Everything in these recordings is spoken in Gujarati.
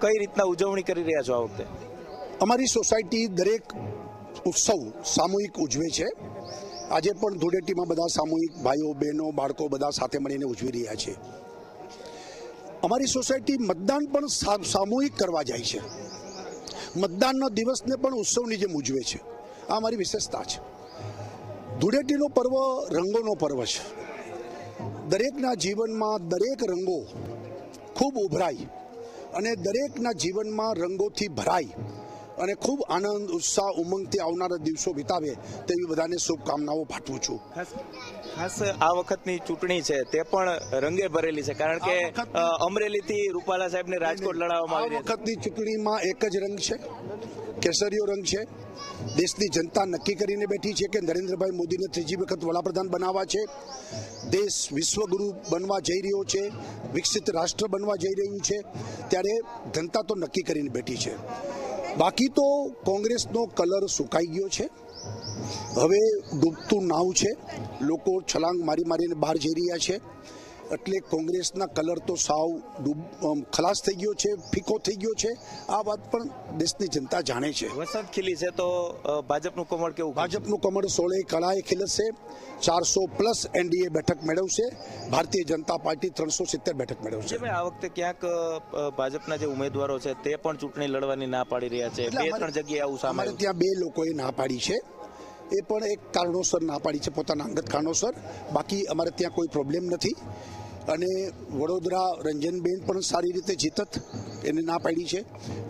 કઈ રીતના ઉજવણી કરી રહ્યા છો આ વખતે? અમારી સોસાયટી દરેક ઉત્સવ સામૂહિક ઉજવે છે. આજે પણ ધૂળેટીમાં બધા સામૂહિક ભાઈઓ, બહેનો, બાળકો બધા સાથે મળીને ઉજવી રહ્યા છે. અમારી સોસાયટી મતદાન પણ સામૂહિક કરવા જાય છે. મતદાનના દિવસને પણ ઉત્સવની જેમ ઉજવે છે. આ અમારી વિશેષતા છે. ધૂળેટીનો પર્વ રંગોનો પર્વ છે. દરેકના જીવનમાં દરેક રંગો ખૂબ ઉભરાય. અને દરેકના જીવનમાં રંગોથી ભરાય અને ખૂબ આનંદ ઉત્સાહ ઉમંગથી આવનારા દિવસો વિતાવે તેવી બધાને શુભકામનાઓ પાઠવું છું. ખાસ આ વખતની ચૂંટણી છે તે પણ રંગે ભરેલી છે કારણ કે અમરેલીથી રૂપાલા સાહેબને રાજકોટ લડાવવામાં આવી વખતની ચૂંટણીમાં એક જ રંગ છે કેસરીયો રંગ છે. દેશની જનતા નક્કી કરીને બેઠી છે કે નરેન્દ્રભાઈ મોદીને ત્રીજી વખત વડાપ્રધાન બનાવવા છે. દેશ વિશ્વગુરુ બનવા જઈ રહ્યો છે વિકસિત રાષ્ટ્ર બનવા જઈ રહ્યું છે ત્યારે જનતા તો નક્કી કરીને બેઠી છે. બાકી તો કોંગ્રેસનો કલર સુકાઈ ગયો છે. હવે ડૂબતું નાવ છે. લોકો છલાંગ મારી મારીને બહાર જઈ રહ્યા છે. એટલે કોંગ્રેસના કલર તો સાવ ડૂબ ખલાસ થઈ ગયો છે ફીકો થઈ ગયો છે. આ વાત પણ દેશની જનતા જાણે છે. વસંત ખીલી છે તો ભાજપનું કમળ કેવું ભાજપનું કમળ સોળે કળાએ ખીલશે ચારસો પ્લસ એનડીએ બેઠક મેળવશે ભારતીય જનતા પાર્ટી ત્રણસો સિત્તેર બેઠક મેળવશે. આ વખતે ક્યાંક ભાજપના જે ઉમેદવારો છે તે પણ ચૂંટણી લડવાની ના પાડી રહ્યા છે? બે ત્રણ જગ્યાએ આવું સામે અમારે ત્યાં બે લોકોએ ના પાડી છે. એ પણ એક કારણોસર ના પાડી છે પોતાના અંગત કારણોસર. બાકી અમારે ત્યાં કોઈ પ્રોબ્લેમ નથી. અને વડોદરા રંજનબેન પણ સારી રીતે જીતત એને ના પાડી છે.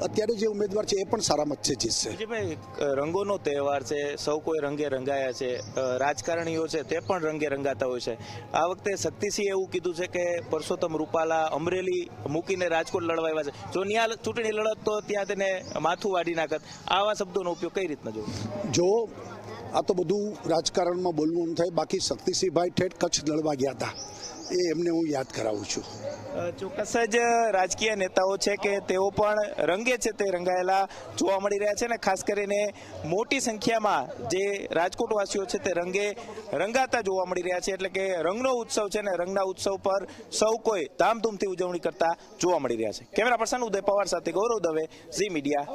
અત્યારે જે ઉમેદવાર છે એ પણ સારા છે જીતશે. અ, રંગોનો તહેવાર છે સૌ કોઈ રંગે રંગાયા છે રાજકારણીઓ છે તે પણ રંગે રંગાતા હોય છે. આ વખતે શક્તિસિંહ એવું કીધું છે કે પરસોત્તમ રૂપાલા અમરેલી મૂકીને રાજકોટ લડવા આવ્યા છે. જો ત્યાં ચૂંટણી લડત તો ત્યાં તેને માથું વાડી નાખત. આવા શબ્દોનો ઉપયોગ કઈ રીતના જોવો? જો આ તો બધું રાજકારણમાં બોલવું એમ થાય. બાકી શક્તિસિંહભાઈ ઠેઠ કચ્છ લડવા ગયા હતા. એ એમને હું યાદ કરાવું છું. ચોક્કસ જ રાજકીય નેતાઓ છે કે તેઓ પણ રંગે છે તે રંગાયેલા જોવા મળી રહ્યા છે ને ખાસ કરીને મોટી સંખ્યામાં જે રાજકોટવાસીઓ છે તે રંગે રંગાતા જોવા મળી રહ્યા છે. એટલે કે રંગનો ઉત્સવ છે ને રંગના ઉત્સવ પર સૌ કોઈ ધામધૂમથી ઉજવણી કરતા જોવા મળી રહ્યા છે. કેમેરા પર્સન ઉદય પવાર સાથે ગૌરવ દવે, ઝી મીડિયા.